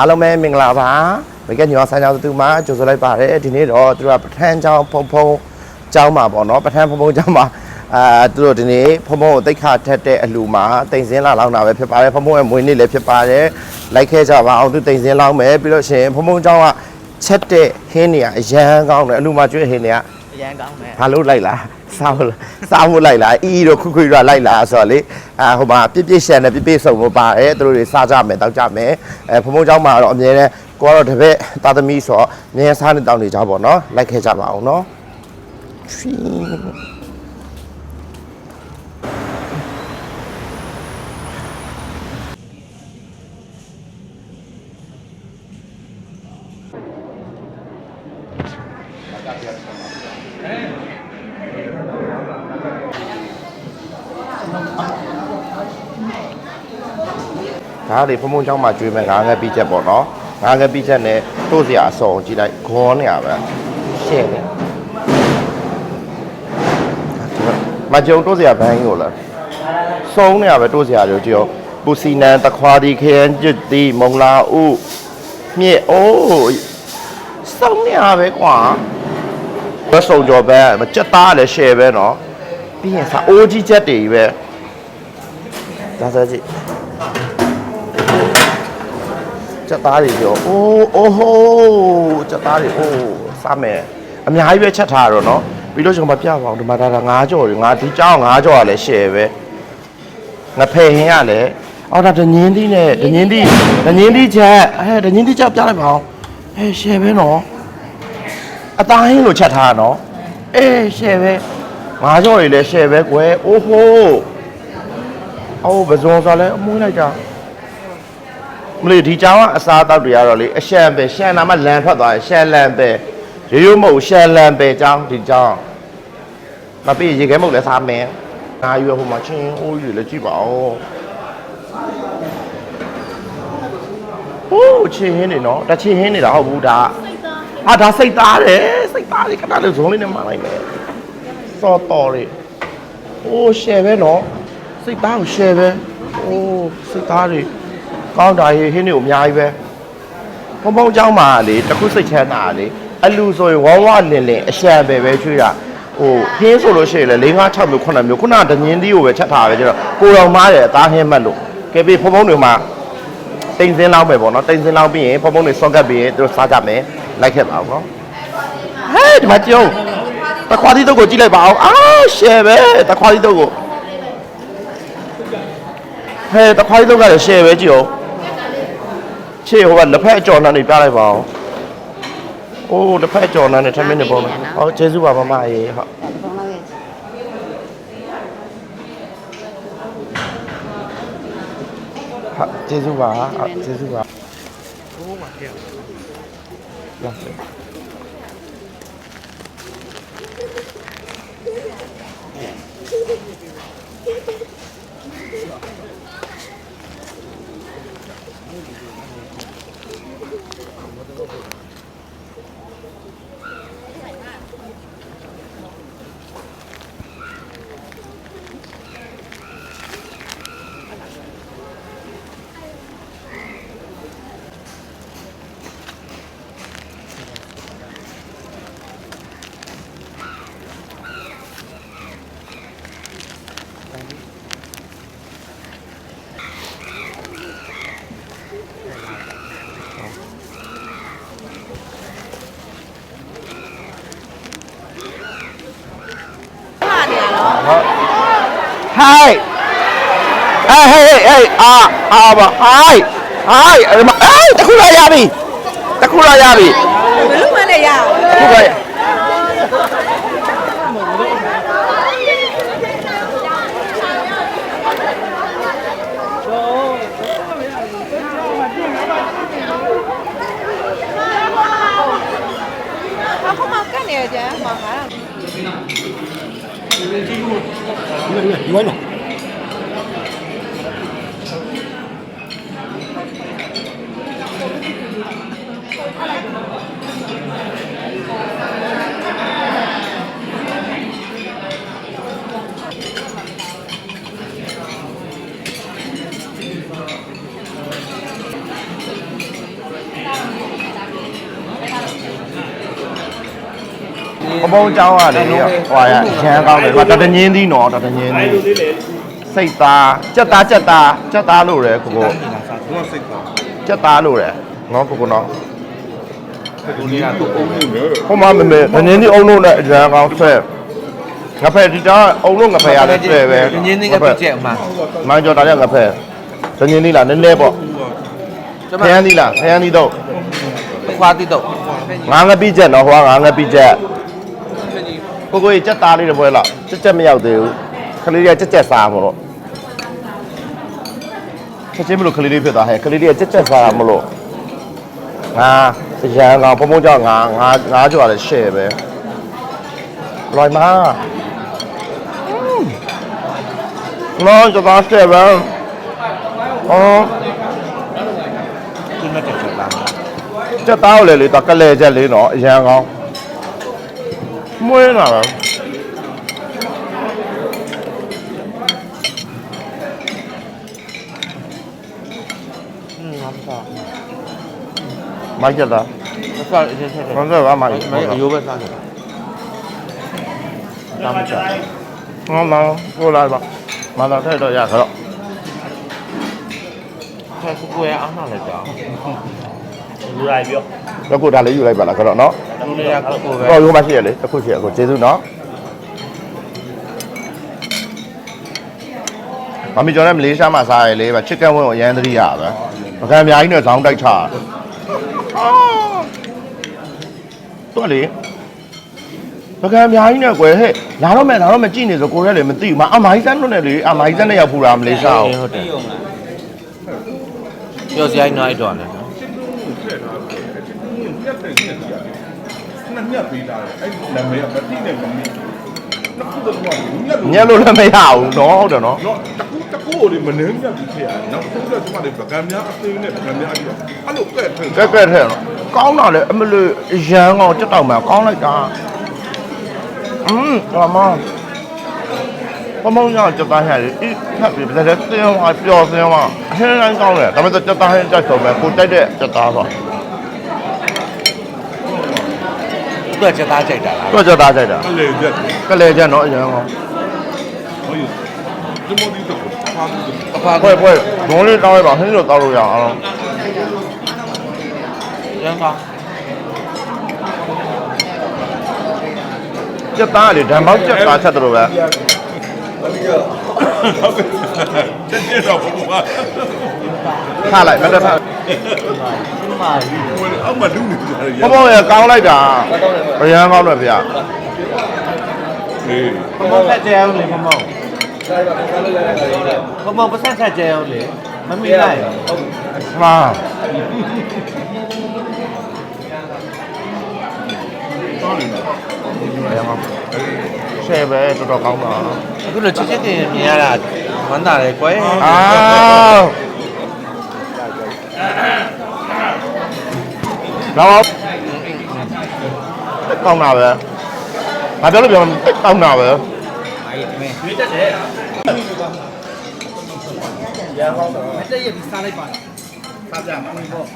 အားလုံးပဲမင်္ဂလာပါမိကညောဆန်းချောင်းသူမှာကြိုဆိုလိုက်ပါတယ်ဒီနေ့တော့သူတို့ကပထန်းချောင်းဖုံဖုံကျောင်းမှာပေါ့နော်ပထန်းဖုံဖုံကျောင်းမှာအာသူတို့ဒီနေ့ဖုံဖုံကိုတိတ်ခါထက်တဲ့အလူမှာတိမ်စင်းလာလောင်းတာပဲဖြစ်ပါတယ်ဖုံဖုံရဲ့မွေးနေ့လည်းဖြစ်ပါတယ်လိုက်ခဲ့ကြပါအောင်သူတိမ်စင်းလောင်းမယ်ပြီးလို့ရှိရင်ဖုံဖုံကျောင်းကချက်တဲ့ဟင်းနေရအရန်ကောင်းတယ်အလူမှာကျွေးဟင်းနေရအ ရန်ကောင်းတယ် ဘာလို့လိုက်လားစားဖို့စားဖို့လိုက်လားအီအီတို့ခွခွရလိုက်လားဆိုတော့လေအာဟိုမှာပြစ်ပြစ်ရှန်နဲ့ပြစ်ပြစ်စုံမပါတယ်သူတို့တွေစားကြမယ်တောက်ကြမယ်အဲဖုံဖုံเจ้าမှာတော့အမြဲတမ်းကိုကတော့တပည့်သားသမီးဆိုတော့အမြဲစားနေတောင်းနေကြပါတော့เนาะလိုက်ခဲ့ကြပါအောင်เนาะချွီ ဒါတွေဖုံဖုံချောင်းမှာကျွေးမဲ့ငါးငက်ပြီးချက်ပေါ့နော်ငါးငက်ပြီးချက်နဲ့တို့စရာအစော်ကြည့်လိုက်ခေါ်နေရပဲရှဲ့နေမကြုံတို့စရာဘန်းကြီးကိုလားဆုံးနေရပဲတို့စရာတွေကြည့်ရောပူစီနန်တခွာဒီခရန်ကျွတ်တီမုံလာဥမြစ်အိုးဆုံးနေရပဲကွာ ဘတ်စုံကြော်ပဲမကြက်သားလည်းရှယ်ပဲเนาะပြီးရင်စာအိုးကြီးချက်တွေပဲဒါဆိုကြည့် စက်သားတွေပြောအိုးအိုးဟိုးစက်သားတွေအိုးစားမယ်အများကြီးပဲချက်ထားရတော့နော်ပြီးလို့ရှိရင်မပြပါအောင်ဒီမှာဒါကငါးကြော်တွေငါဒီကြောင်ငါးကြော်ကလည်းရှယ်ပဲငါဖယ်ဟင်းရလဲအော်ဒါဒညင်းသီးနဲ့ဒညင်းသီးဒညင်းသီးချက်အဲဒညင်းသီးချက်ပြလိုက်ပါအောင်အဲရှယ်ပဲနော် အသားဟင်းလိုချက်ထားရနော်အေးရှယ်ပဲငါးကြော်တွေလည်းရှယ်ပဲကွယ်အိုးဟိုးအော်ဘဇွန်ဆိုလဲအမွှေးလိုက်တာမလို့ဒီကြောင်ကအစားအသောက်တွေကတော့လေအရှံပဲရှံနာမှလန်ထွက်သွားတယ်ရှံလန်ပဲရိုးရိုးမဟုတ်ဘူးရှံလန်ပဲကြောင်ဒီကြောင်မပြီးရေခဲမုတ်လည်းစားမယ်ငါရွယ်ဟိုမှာချင်းအိုးယူလည်းကြည့်ပါဦးဟိုးချင်းဟင်းနေနော်တချင်းဟင်းနေတာဟုတ်ဘူးဒါ ဟာဒါစိတ်သားတယ်စိတ်သားလေးခဏလေးဇုံးလေးနဲ့မှလိုက်မယ်စောတော်လေးဟိုးရှယ်ပဲနော်စိတ်သားကိုရှယ်ပဲဟိုးစိတ်သားတွေ ကောင်းတာရေးဟင်းတွေကိုအများကြီးပဲဖုံဖုံเจ้าမှာလေတစ်ခုစိတ်ချမ်းသာလေအလူဆိုရင်ဝဝလင်လင်အရှံပဲပဲချွေးတာဟိုဟင်းဆိုလို့ရှိရင်လေ၄၅6မျိုး9မျိုးခုနကဒငင်းသီးကိုပဲချက်ထားပဲကျတော့ကိုတော်မားတယ်အသားဟင်းမှတ်လို့ကဲပြီးဖုံဖုံတွေမှာတိမ်စင်းလောက်ပဲပေါ့နော်တိမ်စင်းလောက်ပြီးရင်ဖုံဖုံတွေစော့ကပ်ပြီးရင်သူတို့စားကြမယ် လိုက်ခဲ့ပါအောင်နော်ဟဲ့ဒီမှာကြုံတခွားသီးတုပ်ကိုကြည့်လိုက်ပါအောင်အာရှယ်ပဲတခွားသီးတုပ်ကိုဟဲ့တခွားသီးတုပ်ကလည်းရှယ်ပဲကြည့်အောင်ခြေဟိုကလက်ဖက်အကျော်နှမ်းနေပြလိုက်ပါအောင်။အိုးလက်ဖက်အကျော်နှမ်းနဲ့ထမင်းနေပေါ့နော်။ဟောကျေးဇူးပါမမရေဟုတ်ဟာကျေးဇူးပါဟုတ်ကျေးဇူးပါ။အိုးပါပြော။ လာစေဟို င်းဟေးဟေးဟေးအာအာပါဟိုင်းဟိုင်းအဲ့မှာအေးတခုလာရပြီတခုလာရပြီဘယ်လိုမှလည်းရအောင်တခုလာရအခုမှကတ်နေကြမှာငါတော့ ဟ အပေါင်းကြောင်းရတယ်ဟွာရရမ်းကောင်းတယ်ဟွာတတညင်းသီးနော်တတညင်းသီးစိတ်သားကြက်သားကြက်သားကြက်သားလို့ရယ်ကိုကိုသူကစိတ်သားကြက်သားလို့ရယ်နော်ကိုကိုနော်ဟိုမှာမမေငင်းဒီအုံလုံးနဲ့အကြံကောင်းဆက်ငါဖက်ဒီတော့အုံလုံးငါဖက်ရတယ်တွေ့ပဲငင်းဒီကပြည့်ချက်မှာမန်ကျော်တာလည်းငါဖက်ငင်းဒီလားနည်းနည်းပေါ့ဖျန်းဒီလားဖျန်းဒီတော့ခွာတိတော့ငါငါပြည့်ချက်နော်ဟိုကငါငါပြည့်ချက် ကိုကိုကြီးကြက်သားလေးတွေပွဲလားကြက်ကြက်မရောက်သေးဘူးခလေးတွေကကြက်ကြက်စားမလို့ချက်ချင်းမလို့ခလေးလေးဖြစ်သွားဟဲ့ခလေးလေးကကြက်ကြက်စားမလို့ငါရန်ကောင်ဘုံဘုံကြောင့်ငါငါငါကြော်ရတယ်ရှယ်ပဲလွိုင်မာနော်ကြသားရှယ်ပဲအော်သူနဲ့တက်ချက်လာကြက်သားကိုလေလေတော့ကလဲချက်လေးနော်အရန်ကောင်း မွေးလာတာอืมငါမစားမိုက်ကြက်သားမစားအရင်ချက်ချက်ဘာလို့လဲမိုက်မအယိုးပဲစားတယ်တာမစားငါမကိုလာပါမလာတဲ့တော့ရခတော့ဆက်ကိုရအောင်လာကြအောင်လူလိုက်ပြော တော့ကိုဒါလေးယူလိုက်ပါလားခတော့နော်လူတွေကကိုပဲတော့ရိုးမရှိရလေတစ်ခုရှိရကိုကျေးဇူးနော်မမီကျော်နဲ့မလေးရှားမှာစားရလေဗျချစ်ကန်ဝင်းကိုအရန်သတိရပဲပကံအများကြီးနဲ့ဇောင်းတိုက်ချာတော့လေပကံအများကြီးနဲ့ကွယ်ဟဲ့လာတော့မယ်လာတော့မယ်ကြည့်နေဆိုကိုရဲလေမသိဘူးမအမိုင်းစန်းလွတ်နေလေအမိုင်းစန်းနဲ့ရောက်ဖူတာမလေးရှားဟုတ်တယ်ပြောစရိုင်းတော့အဲ့တော့လ ည်းညက်တယ်ညက်တယ်နှစ်ညက်ပေးတာအဲ့နာမည်ကမတိနဲ့မမီနှစ်ခုတော့ညက်လို့ညက်လို့လည်းမရဘူးနော်ဟုတ်တယ်နော်တော့တကူတကူလေးမနှင်းညက်ပြီးဖြစ်ရတယ်နောက်ဆုံးတော့ကျွန်မတို့ဗကံများအသိနဲ့ဗကံများကြီးအဲ့လိုကဲ့ထွင်ကဲကဲထဲနော်ကောင်းတာလေအမလို့ရန်ကောင်တက်တောက်မှာကောင်းလိုက်တာอืมအမဘမောင်ညစက်သားဟဲ့လေအေးဖတ်ပြီးပြတဲ့သင်းဟာပျော်သင်းဟာအဟင်းတိုင်းကောင်းတယ်ဒါပေမဲ့စက်သားဟဲ့တက်တော့ပဲကိုတိုက်တဲ့စက်သားဆို သူကချက်သားကြိုက်တာလားတော့စက်သားကြိုက်တာကလေးရက်ကလေးချက်နော်အရန်ကောင်ဟိုဒီမိုဒီတော့ဖားပြီးအဖာဖွဲဖွဲဒုံးလေးတောင်းလိုက်ပါဟင်းလို့တောင်းလို့ရအောင်ရန်ကောစက်သားလေဓမ္မောက်စက်သားချက်တို့ပဲ တက်ကြတော့ဘူးပါထားလိုက်မတက်ထားဟိုအမလူနေကြတယ်ဘမောင်ရကောင်းလိုက်တာအရန်ကောင်းတယ်ဗျာအေးမမောဖက်ကြအောင်လေမမောမမောပတ်ဆက်ဆက်ကြအောင်လေမမီလိုက်ဟာတော်တယ်အရန်ကောင်း ရှယ်ပဲတော်တော်ကောင်းတာအခုလိုချစ်ချစ်တင်မြင်ရတာဝမ်းသာတယ်ကွယ်အာတော့ကောင်းတာပဲငါပြောလို့ပြောကောင်းတာပဲအေးမင်းရွေးတက်တယ်ရဟောင်းတော့မတက်ရပြီးစားလိုက်ပါလားစားကြမှာပေါ့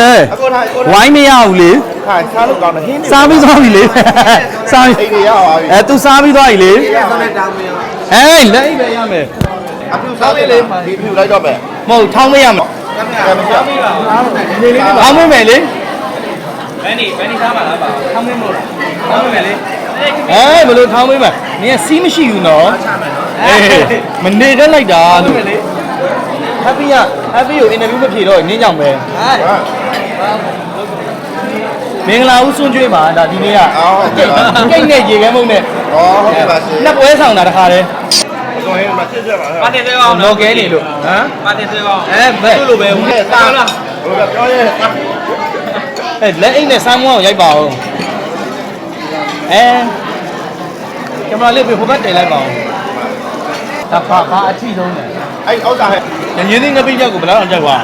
လဲအခုထားအခုဝိုင်းမရဘူးလေထားစားလို့ကောင်းတယ်ဟင်းစားပြီးသွားပြီလေစားပြီအိမ်တွေရပါပြီအဲ तू စားပြီးသွားပြီလေဆောင်းနဲ့တောင်းမင်းဟေးလက်အိပ်ပဲရမယ်အပြူစားလေးလေဒီပြူလိုက်တော့မယ်မဟုတ်ထောင်းမရမယ်ကဲမစားဘူးထောင်းမမယ်လေဘယ်နေဘယ်နေသားပါလားပါထောင်းမင်းမို့ထောင်းမင်းလေဟဲဘလို့ထောင်းမမယ်နင်ကစီးမရှိဘူးနော် အေးမနေတတ်လိုက်တာလို့ဟက်ပီကဟက်ပီကိုအင်တာဗျူးမဖြေတော့နင်းကြောင်ပဲမင်္ဂလာဦးစွန့်ကျွေးမှာဒါဒီနေ့ကအော်ဟုတ်ကဲ့ပါ ကိတ်နဲ့ရေခဲမုံနဲ့ဩဟုတ်ကဲ့ပါရှင်နှစ်ပွဲဆောင်တာတခါတည်းဆိုရင်မစစ်ကြပါပါနဲ့တင်သေးအောင်တော့ကဲနေလို့ဟမ်ပါတင်သေးအောင်အဲဘယ်လိုပဲဟဲ့စားလားဘယ်လိုပြောရဲအဲလက်အိတ်နဲ့ဆမ်းမွန်းကိုရိုက်ပါဦးအဲကင်မရာလေးပြဟိုဘက်တင်လိုက်ပါဦး ဒါပါပါအထီဆုံးတယ်အဲ့ဥစ္စာဟဲ့ညင်းသိငပိချက်ကိုဘယ်လောက်အောင်ကြိုက်ပါ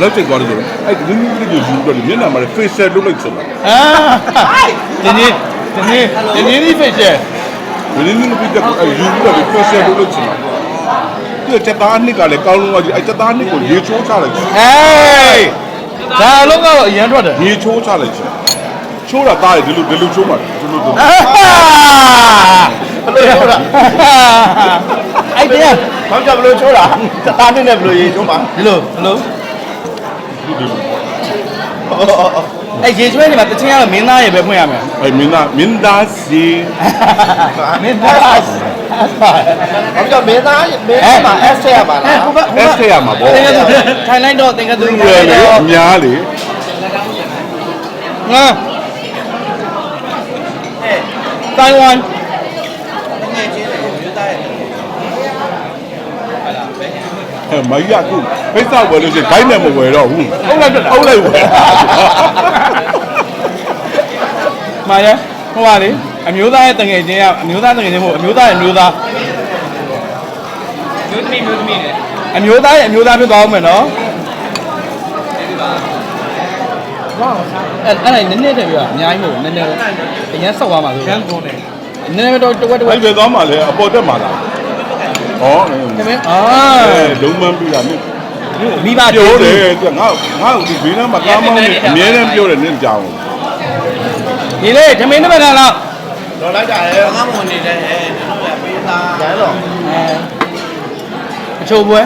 လောက်ချိတ်သွားတယ်ဆိုတော့အဲ့ဒီနည်းနည်းလေးယူတော့မျက်နှာမှာ facial လုပ်လိုက်ချင်တာအာညင်းညင်းညင်းညင်းဒီဖိတ်ချက်ဘယ်နည်းနည်းပြတဲ့အဲယူပြီးတော့ special လုပ်လို့ချင်တာဒီချက်သားနှစ်ကလည်းကောင်းလုံးကကြီးအဲချက်သားနှစ်ကိုရေချိုးချလိုက်ချင်ဟေးဒါအလုံးကတော့အရန်ထွက်တယ်ရေချိုးချလိုက်ချင်ချိုးတာသားတယ်ဒီလိုဒီလိုချိုးမှာဒီလိုဒီလိုဘယ်လိုရတာ အဲ့တရားဘာကြောင့်ဘလို့ချိုးတာစတားနစ်နဲ့ဘလို့ရေချိုးမှာဒီလိုဘလို့ဒီလိုအဲ့ရေချွဲနေမှာတချင်းကတော့မင်းသားရေပဲဖွင့်ရမယ်အဲမင်းသားမင်းသားစီမင်းသားဘာကြောင့်မင်းသားမင်းသားမှာ S ဆက်ရပါလားဟိုဘက်အဲ့ဆက်ရမှာပေါ့တင်ကသူထိုင်လိုက်တော့တင်ကသူသူရယ်လေအများလေငါတိုင်ဝမ် မကြီးကခုဖိတ်ဆောက်ဝယ်လို့ရှိရင်ဂိုင်းနဲ့မဝယ်တော့ဘူးဟုတ်လိုက်တော့ဟုတ်လိုက်ဝယ်မာရဟိုပါလေအမျိုးသားရဲ့တငယ်ချင်းကအမျိုးသားတငယ်ချင်းမဟုတ်အမျိုးသားရဲ့အမျိုးသားမျိုးသမီးမျိုးသမီးနဲ့အမျိုးသားရဲ့အမျိုးသားဖြစ်သွားအောင်မယ်နော်အဲ့အဲ့နည်းနည်းတည်းပြအများကြီးမဟုတ်နည်းနည်းအရင်ဆောက်သွားမှာဆိုရန်ကုန်နဲ့နည်းနည်းတော့တဝက်တဝက်အဲ့ဒီသွားမှလည်းအပေါ်တက်မှလား ဟောတမင်အာအဲဒုံမန်းပြတာမြစ်မိဘပြောပြောတတယ်ယ်သူကငါငါ့ကိုဒီဘေးနားမှာကားမောင်းနေအမြဲတမ်းပြောတယ်နင့်ကြောင်ဒီလေတမင်တစ်ပတ်ကလားတော်လိုက်တာလေငါမဝင်နေတယ်အဲတို့ကပေးသားကျန်တော့အချိုးပွဲ